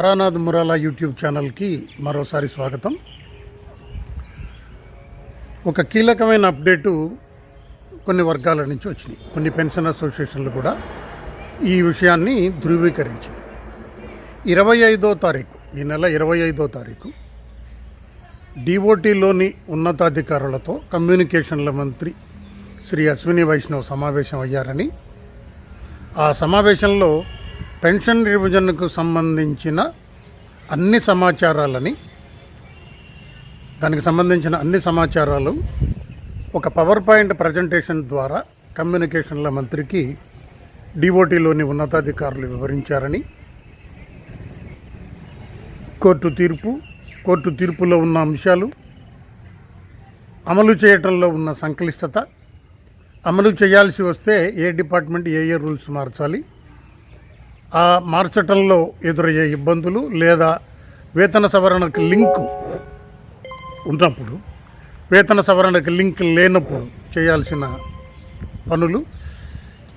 Taranath మురాలా YouTube ఛానల్కి మరోసారి స్వాగతం. ఒక కీలకమైన అప్డేటు కొన్ని వర్గాల నుంచి వచ్చినాయి కొన్ని పెన్షన్ అసోసియేషన్లు కూడా ఈ విషయాన్ని ధృవీకరించింది. ఇరవై ఐదో తారీఖు ఈ నెల ఇరవై ఐదో తారీఖు డిఓటీలోని ఉన్నతాధికారులతో కమ్యూనికేషన్ల మంత్రి శ్రీ అశ్విని వైష్ణవ్ సమావేశం అయ్యారని ఆ సమావేశంలో పెన్షన్ రివిజన్కు సంబంధించిన అన్ని సమాచారాలని దానికి సంబంధించిన అన్ని సమాచారాలు ఒక పవర్ పాయింట్ ప్రజెంటేషన్ ద్వారా కమ్యూనికేషన్ల మంత్రికి డిఓటీలోని ఉన్నతాధికారులు వివరించారని కోర్టు తీర్పు కోర్టు తీర్పులో ఉన్న అంశాలు అమలు చేయటంలో ఉన్న సంక్లిష్టత అమలు చేయాల్సి వస్తే ఏ డిపార్ట్మెంట్ ఏ ఏ రూల్స్ మార్చాలి ఆ మార్చటంలో ఎదురయ్యే ఇబ్బందులు లేదా వేతన సవరణకు లింక్ ఉన్నప్పుడు వేతన సవరణకు లింక్ లేనప్పుడు చేయాల్సిన పనులు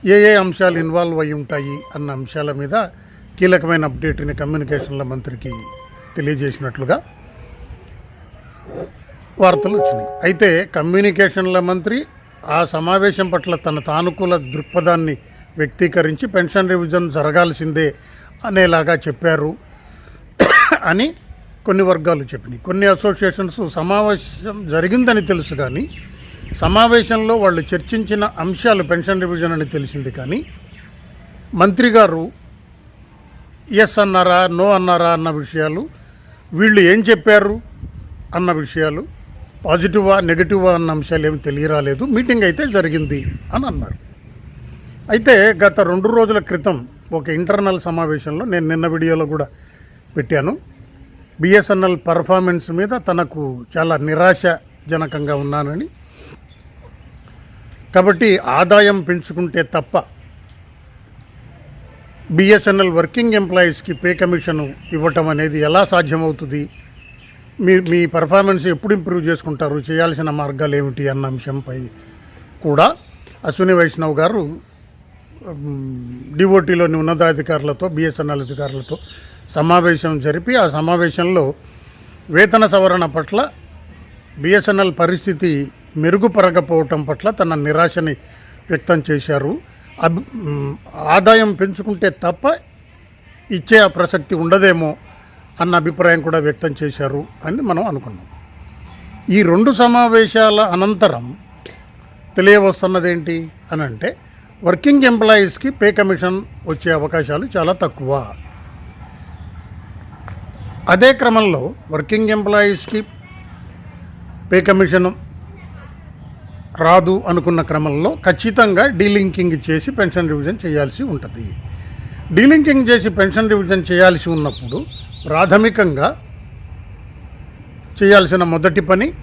ఏ ఏ అంశాలు ఇన్వాల్వ్ అయి ఉంటాయి అన్న అంశాల మీద కీలకమైన అప్డేట్ని కమ్యూనికేషన్ల మంత్రికి తెలియజేసినట్లుగా వార్తలు వచ్చినాయి. అయితే కమ్యూనికేషన్ల మంత్రి ఆ సమావేశం పట్ల తన సానుకూల దృక్పథాన్ని వ్యక్తీకరించి పెన్షన్ రివిజన్ జరగాల్సిందే అనేలాగా చెప్పారు అని కొన్ని వర్గాలు చెప్పినాయి. కొన్ని అసోసియేషన్స్ సమావేశం జరిగిందని తెలుసు కానీ సమావేశంలో వాళ్ళు చర్చించిన అంశాలు పెన్షన్ రివిజన్ అని తెలిసింది కానీ మంత్రి గారు ఎస్ అన్నారా నో అన్నారా అన్న విషయాలు వీళ్ళు ఏం చెప్పారు అన్న విషయాలు పాజిటివా నెగిటివా అన్న అంశాలు ఏమి తెలియరాలేదు మీటింగ్ అయితే జరిగింది అని అన్నారు. అయితే గత రెండు రోజుల క్రితం ఒక ఇంటర్నల్ సమావేశంలో నేను నిన్న వీడియోలో కూడా పెట్టాను. బిఎస్ఎన్ఎల్ పర్ఫార్మెన్స్ మీద తనకు చాలా నిరాశజనకంగా ఉన్నానని. కాబట్టి ఆదాయం పెంచుకుంటే తప్ప బిఎస్ఎన్ఎల్ వర్కింగ్ ఎంప్లాయీస్కి పే కమిషన్ ఇవ్వటం అనేది ఎలా సాధ్యమవుతుంది? మీ మీ పర్ఫార్మెన్స్ ఎప్పుడు ఇంప్రూవ్ చేసుకుంటారు? చేయాల్సిన మార్గాలు ఏమిటి? అన్న అంశంపై కూడా అశ్విని వైష్ణవ్ గారు డిఓటీలోని ఉన్నతాధికారులతో బిఎస్ఎన్ఎల్ అధికారులతో సమావేశం జరిపి ఆ సమావేశంలో వేతన సవరణ పట్ల బిఎస్ఎన్ఎల్ పరిస్థితి మెరుగుపరగపోవటం పట్ల తన నిరాశని వ్యక్తం చేశారు. అబ్ ఆదాయం పెంచుకుంటే తప్ప ఇచ్చే ఆ ప్రసక్తి ఉండదేమో అన్న అభిప్రాయం కూడా వ్యక్తం చేశారు అని మనం అనుకున్నాం. ఈ రెండు సమావేశాల అనంతరం తెలియవస్తున్నదేంటి అని అంటే వర్కింగ్ ఎంప్లాయీస్కి పే కమిషన్ వచ్చే అవకాశాలు చాలా తక్కువ. అదే క్రమంలో వర్కింగ్ ఎంప్లాయీస్కి పే కమిషన్ రాదు అనుకున్న క్రమంలో ఖచ్చితంగా డీలింకింగ్ చేసి పెన్షన్ రివిజన్ చేయాల్సి ఉంటుంది. డీలింకింగ్ చేసి పెన్షన్ రివిజన్ చేయాల్సి ఉన్నప్పుడు ప్రాథమికంగా చేయాల్సిన మొదటి పని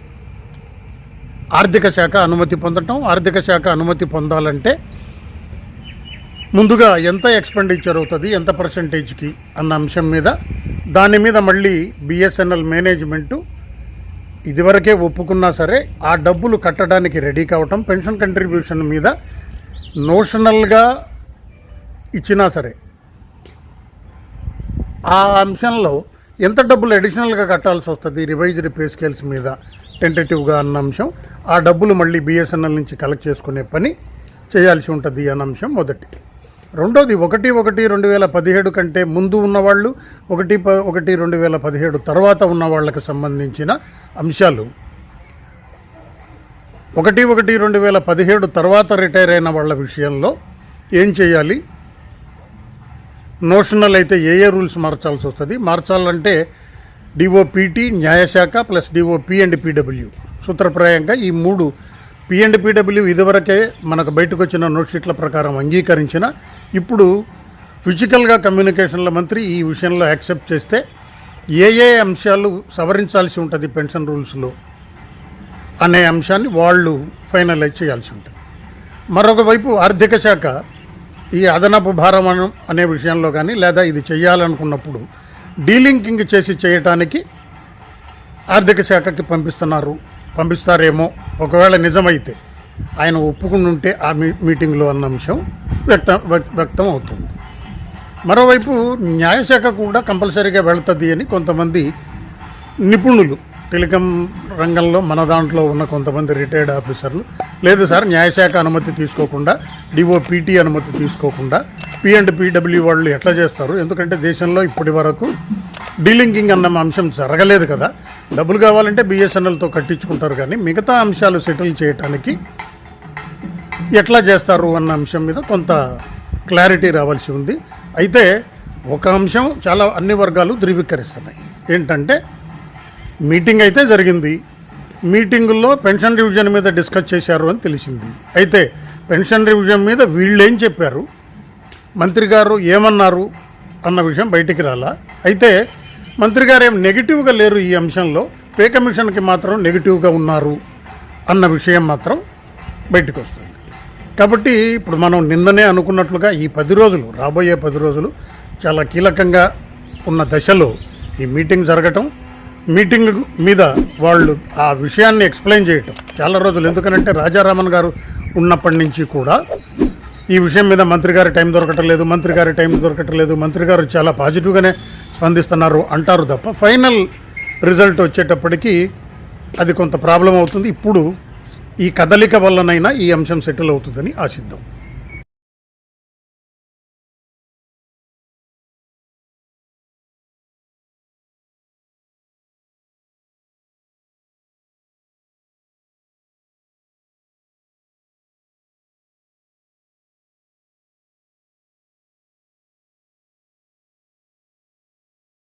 ఆర్థిక శాఖ అనుమతి పొందటం. ఆర్థిక శాఖ అనుమతి పొందాలంటే ముందుగా ఎంత ఎక్స్పెండిచర్ అవుతుంది ఎంత పర్సంటేజ్కి అన్న అంశం మీద దాని మీద మళ్ళీ బిఎస్ఎన్ఎల్ మేనేజ్మెంటు ఇదివరకే ఒప్పుకున్నా సరే ఆ డబ్బులు కట్టడానికి రెడీ కావటం పెన్షన్ కంట్రిబ్యూషన్ మీద నోషనల్గా ఇచ్చినా సరే. ఆ అంశంలో ఎంత డబ్బులు అడిషనల్గా కట్టాల్సి వస్తుంది రివైజ్డ్ పే స్కేల్స్ మీద టెంటేటివ్గా అన్న అంశం ఆ డబ్బులు మళ్ళీ బిఎస్ఎన్ఎల్ నుంచి కలెక్ట్ చేసుకునే పని చేయాల్సి ఉంటుంది అన్న అంశం మొదటి. రెండోది ఒకటి ఒకటి రెండు వేల పదిహేడు కంటే ముందు ఉన్నవాళ్ళు ఒకటి ప ఒకటి రెండు వేల పదిహేడు తర్వాత ఉన్న వాళ్ళకి సంబంధించిన అంశాలు. ఒకటి ఒకటి రెండు వేల పదిహేడు తర్వాత రిటైర్ అయిన వాళ్ళ విషయంలో ఏం చేయాలి? నోషనల్ అయితే ఏ ఏ రూల్స్ మార్చాల్సి వస్తుంది? మార్చాలంటే డిఓపిటి న్యాయశాఖ ప్లస్ డిఓపి అండ్ పీడబ్ల్యూ. సూత్రప్రాయంగా ఈ మూడు పిఎండ్పిడబ్ల్యూ ఇదివరకే మనకు బయటకు వచ్చిన నోట్షీట్ల ప్రకారం అంగీకరించిన ఇప్పుడు ఫిజికల్గా కమ్యూనికేషన్ల మంత్రి ఈ విషయంలో యాక్సెప్ట్ చేస్తే ఏ ఏ అంశాలు సవరించాల్సి ఉంటుంది పెన్షన్ రూల్స్లో అనే అంశాన్ని వాళ్ళు ఫైనలైజ్ చేయాల్సి ఉంటుంది. మరొక వైపు ఆర్థిక శాఖ ఈ అదనపు భారం అనే విషయంలో కానీ లేదా ఇది చేయాలనుకున్నప్పుడు డీలింకింగ్ చేసి చేయటానికి ఆర్థిక శాఖకి పంపిస్తున్నారు. పంపిస్తారేమో. ఒకవేళ నిజమైతే ఆయన ఒప్పుకుని ఉంటే ఆ మీ మీటింగ్లో అన్న అంశం వ్యక్తం వ్యక్తం అవుతుంది మరోవైపు న్యాయశాఖ కూడా కంపల్సరీగా వెళుతుంది అని కొంతమంది నిపుణులు టెలికాం రంగంలో మన దాంట్లో ఉన్న కొంతమంది రిటైర్డ్ ఆఫీసర్లు లేదు సార్ న్యాయశాఖ అనుమతి తీసుకోకుండా డిఓపిటి అనుమతి తీసుకోకుండా పి అండ్ పిడబ్ల్యూ వాళ్ళు ఎట్లా చేస్తారు? ఎందుకంటే దేశంలో ఇప్పటి వరకు డీలింకింగ్ అన్న అంశం జరగలేదు కదా. డబ్బులు కావాలంటే బిఎస్ఎన్ఎల్తో కట్టించుకుంటారు కానీ మిగతా అంశాలు సెటిల్ చేయడానికి ఎట్లా చేస్తారు అన్న అంశం మీద కొంత క్లారిటీ రావాల్సి ఉంది. అయితే ఒక అంశం చాలా అన్ని వర్గాలు ధృవీకరిస్తున్నాయి. ఏంటంటే మీటింగ్ అయితే జరిగింది. మీటింగుల్లో పెన్షన్ రివిజన్ మీద డిస్కస్ చేశారు అని తెలిసింది. అయితే పెన్షన్ రివిజన్ మీద వీళ్ళేం చెప్పారు? మంత్రి గారు ఏమన్నారు? అన్న విషయం బయటికి రాలా. అయితే మంత్రి గారు ఏం నెగిటివ్గా లేరు ఈ అంశంలో. పే కమిషన్కి మాత్రం నెగిటివ్గా ఉన్నారు అన్న విషయం మాత్రం బయటకు వస్తుంది. కాబట్టి ఇప్పుడు మనం నిన్ననే అనుకున్నట్లుగా ఈ పది రోజులు రాబోయే పది రోజులు చాలా కీలకంగా ఉన్న దశలో ఈ మీటింగ్ జరగటం మీటింగ్ మీద వాళ్ళు ఆ విషయాన్ని ఎక్స్ప్లెయిన్ చేయటం చాలా రోజులు. ఎందుకనంటే రాజారామన్ గారు ఉన్నప్పటి నుంచి కూడా ఈ విషయం మీద మంత్రి గారి టైం దొరకటం లేదు మంత్రి గారి టైం దొరకటం లేదు మంత్రి గారు చాలా పాజిటివ్గానే స్పందిస్తున్నారు అంటారు తప్ప ఫైనల్ రిజల్ట్ వచ్చేటప్పటికి అది కొంత ప్రాబ్లం అవుతుంది. ఇప్పుడు ఈ కదలిక వల్లనైనా ఈ అంశం సెటిల్ అవుతుందని ఆశిద్దాం.